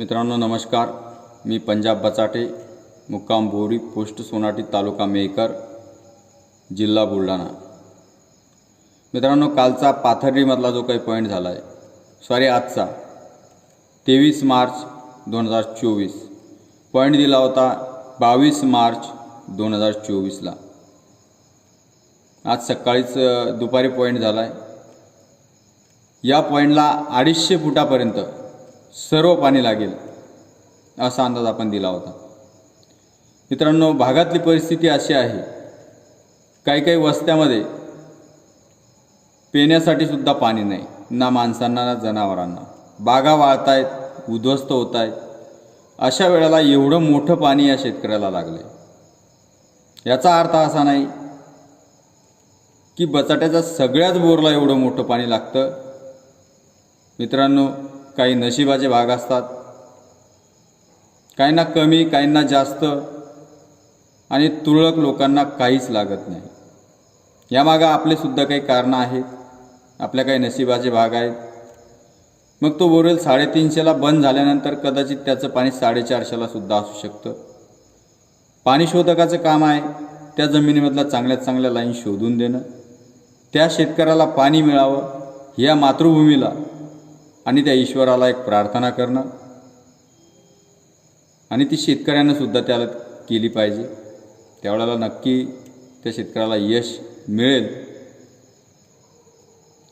मित्रांनो नमस्कार. मी पंजाब बचाटे मुक्काम बोरी पोस्ट सोनाटी तालुका मेकर जिल्हा बुलढाणा. मित्रांनो कालचा पाथर्डीमधला जो काही पॉईंट झाला आहे सॉरी आजचा तेवीस मार्च दोन हजार चोवीस. पॉईंट दिला होता बावीस मार्च दोन हजार चोवीसला. आज सकाळीच दुपारी पॉईंट झाला आहे या पॉईंटला अडीचशे फुटापर्यंत सर्व पाणी लागेल असा अंदाज आपण दिला होता. मित्रांनो भागातली परिस्थिती अशी आहे काही काही वस्त्यामध्ये पिण्यासाठी सुद्धा पाणी नाही ना माणसांना ना जनावरांना. बागा वाळतायत उद्ध्वस्त होत आहेत अशा वेळेला एवढं मोठं पाणी या शेतकऱ्याला लागलं याचा अर्थ असा नाही की बचाट्याच्या सगळ्याच बोरला एवढं मोठं पाणी लागतं. मित्रांनो काही नशिबाचे भाग असतात. काहींना कमी काहींना जास्त आणि तुरळक लोकांना काहीच लागत नाही. यामागं आपलेसुद्धा काही कारणं आहेत. आपल्या काही नशिबाचे भाग आहेत. मग तो बोरेल साडेतीनशेला बंद झाल्यानंतर कदाचित त्याचं पाणी साडेचारशेला सुद्धा असू शकतं. पाणी शोधकाचं काम आहे. त्या जमिनीमधल्या चांगल्यात चांगल्या लाईन शोधून देणं. त्या शेतकऱ्याला पाणी मिळावं या मातृभूमीला आणि त्या ईश्वराला एक प्रार्थना करणं. आणि ती शेतकऱ्यांनासुद्धा त्याला केली पाहिजे. त्यावेळेला नक्की त्या शेतकऱ्याला यश मिळेल.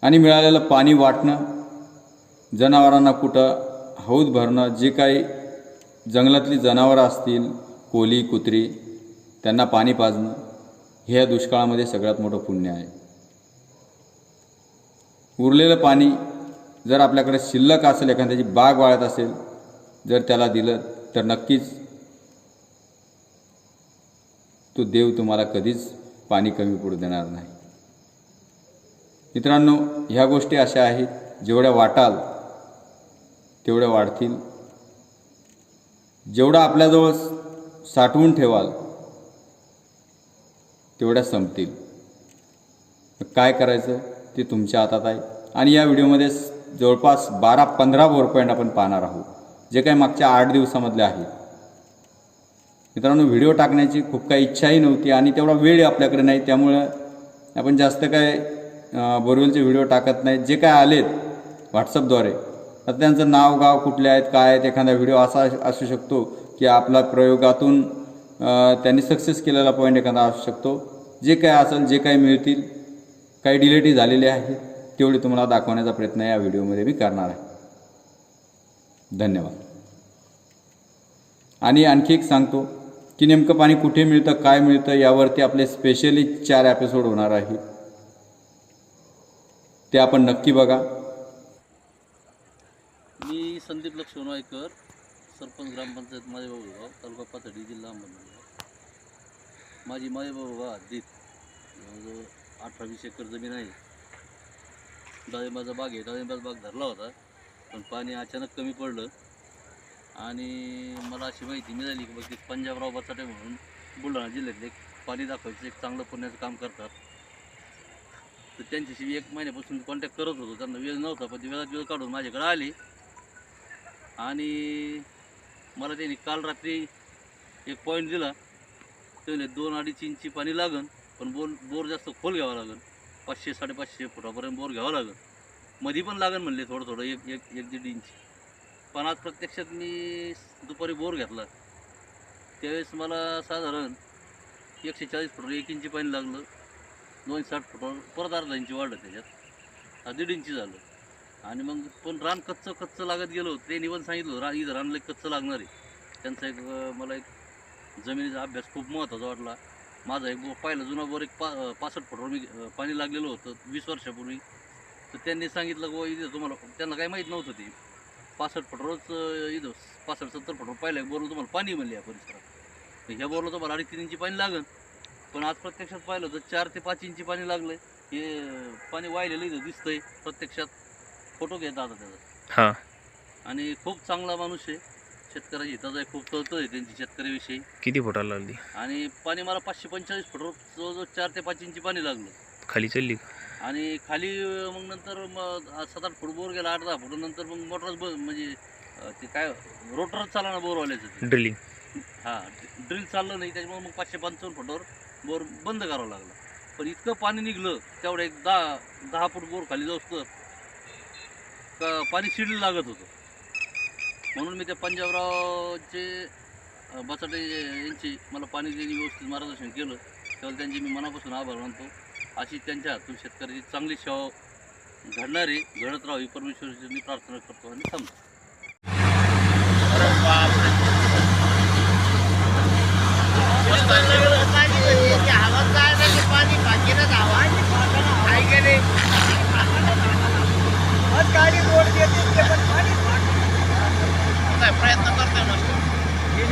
आणि मिळालेलं पाणी वाटणं जनावरांना कुठं हौद भरणं जे काही जंगलातली जनावरं असतील कोली कुत्री त्यांना पाणी पाजणं हे या दुष्काळामध्ये सगळ्यात मोठं पुण्य आहे. उरलेलं पाणी जर आपल्याकडे शिल्लक असेल एखाद्याची बाग वाळत असेल जर त्याला दिलं तर नक्कीच तो देव तुम्हाला कधीच पाणी कमी पडू देणार नाही. मित्रांनो ह्या गोष्टी अशा आहेत जेवढ्या वाटाल तेवढ्या वाढतील. जेवढं आपल्याजवळ साठवून ठेवाल तेवढ्या संपतील. काय करायचं? ते तुमच्या हातात आहे. आणि या व्हिडिओमध्ये जवळपास बारा पंधरा बोर पॉईंट आपण पाहणार आहोत जे काही मागच्या आठ दिवसामधले आहेत मित्रांनो व्हिडिओ टाकण्याची खूप काही इच्छाही नव्हती आणि तेवढा वेळ आपल्याकडे नाही त्यामुळं आपण जास्त काय बोरवेलचे व्हिडिओ टाकत नाहीत जे काय आलेत व्हॉट्सअपद्वारे आता त्यांचं नाव गाव कुठले आहेत काय आहेत एखादा व्हिडिओ असा असू शकतो की आपला प्रयोगातून त्यांनी सक्सेस केलेला पॉईंट एखादा असू शकतो. जे काय असेल जे काही मिळतील काही डिलेटही झालेले आहेत तेवढे तुम्हाला दाखवण्याचा प्रयत्न या व्हिडिओमध्ये मी करणार आहे. धन्यवाद. आणि आणखी एक सांगतो की नेमकं पाणी कुठे मिळतं काय मिळतं यावरती आपले स्पेशली चार एपिसोड होणार आहे. ते आपण नक्की बघा. मी संदीप लक्ष्मण सरपंच ग्रामपंचायत माझेबाबूगाव तालुका पाथडी जिल्हा अहमदनगर. माझी माझेबाबूगाव हद्दीत जवळजवळ अठरा वीस एकर जमीन आहे. डाळिंबाचा बाग आहे. डाळिंबाचा बाग धरला होता. पण पाणी अचानक कमी पडलं. आणि मला अशी माहिती मिळाली की बघ ते पंजाबराव बचाटे म्हणून बुलढाणा जिल्ह्यातले पाणी दाखवायचं एक चांगलं पुण्याचं काम करतात. तर त्यांच्याशी एक महिन्यापासून कॉन्टॅक्ट करत होतो. त्यांना वेळ नव्हता पण ते वेळात वेळ काढून माझ्याकडे आले. आणि मला त्यांनी काल रात्री एक पॉईंट दिला. ते दोन अडीच इंची पाणी लागन पण बोर बोर जास्त खोल घ्यावा लागेल पाचशे साडेपाचशे फुटापर्यंत बोर घ्यावा लागेल. मधी पण लागन म्हणले थोडं थोडं एक एक एक दीड इंची. पण आज प्रत्यक्षात मी दुपारी बोर घेतला. त्यावेळेस मला साधारण एकशे चाळीस फुटावर एक इंची पाणी लागलं. दोन साठ फुटावर परत अर्धा इंची वाढलं त्याच्यात. हा दीड इंची झालं. आणि मग पण रान कच्चं कच्चं लागत गेलो. ते निवन सांगितलं रा इथं रानला एक कच्चं लागणार आहे. त्यांचा एक मला एक जमिनीचा अभ्यास खूप महत्त्वाचा वाटला. माझा एक पहिला जुना बोर एक पा पासष्ट फुटावर मी पाणी लागलेलं होतं वीस वर्षापूर्वी. तर त्यांनी सांगितलं की इथं तुम्हाला त्यांना काही माहीत नव्हतं ते. पासष्ट फुटावरच इथं पासष्ट सत्तर फुटावर पहिल्या एक बोरला तुम्हाला पाणी म्हणले या परिसरात. तर ह्या बोरला तुम्हाला अडीच तीन इंची पाणी लागन. पण आज प्रत्यक्षात पाहिलं तर चार ते पाच इंची पाणी लागलंय. हे पाणी वाहिलेलं इथं दिसतंय प्रत्यक्षात. फोटो घेता आता त्याचा. हां. आणि खूप चांगला माणूस आहे. शेतकऱ्याच्या हिताचा आहे खूप तळतळ आहे त्यांची शेतकऱ्याविषयी किती फुटाला लागली? आणि पाणी मला पाचशे पंचेचाळीस फुटावर जवळजवळ चार ते पाच इंची पाणी लागलं. खाली चालली का? आणि खाली अं, मग नंतर मग सात आठ फूट बोर गेला आठ दहा फूट नंतर मग मोटरच ब म्हणजे अं, ते काय रोटर चालला ना बोरवाल्याचं ते. ड्रिलिंग. हां ड्रिल चाललं नाही त्याच्यामुळे मग पाचशे पंचावन्न फुटावर बोर बंद करावं लागलं. पण इतकं पाणी निघलं तेवढं एक दहा दहा फूट बोर खाली जाऊस तर का पाणी शिडलं लागत होतं. म्हणून मी त्या पंजाबरावचे अं, बचाटे यांची मला पाणी देणे व्यवस्थित मार्गदर्शन केलं तेव्हा त्यांचे मी मनापासून आभार मानतो. अशी त्यांच्या हातून शेतकऱ्याची चांगली सेवा घडणारी घडत राहावी परमेश्वराची प्रार्थना करतो आणि थांबतो.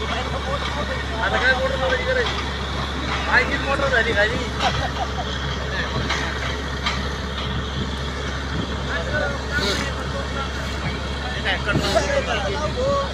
आता काय मोटर लावायची करायची? माहितीच मोटर झाली खाली? काय करणार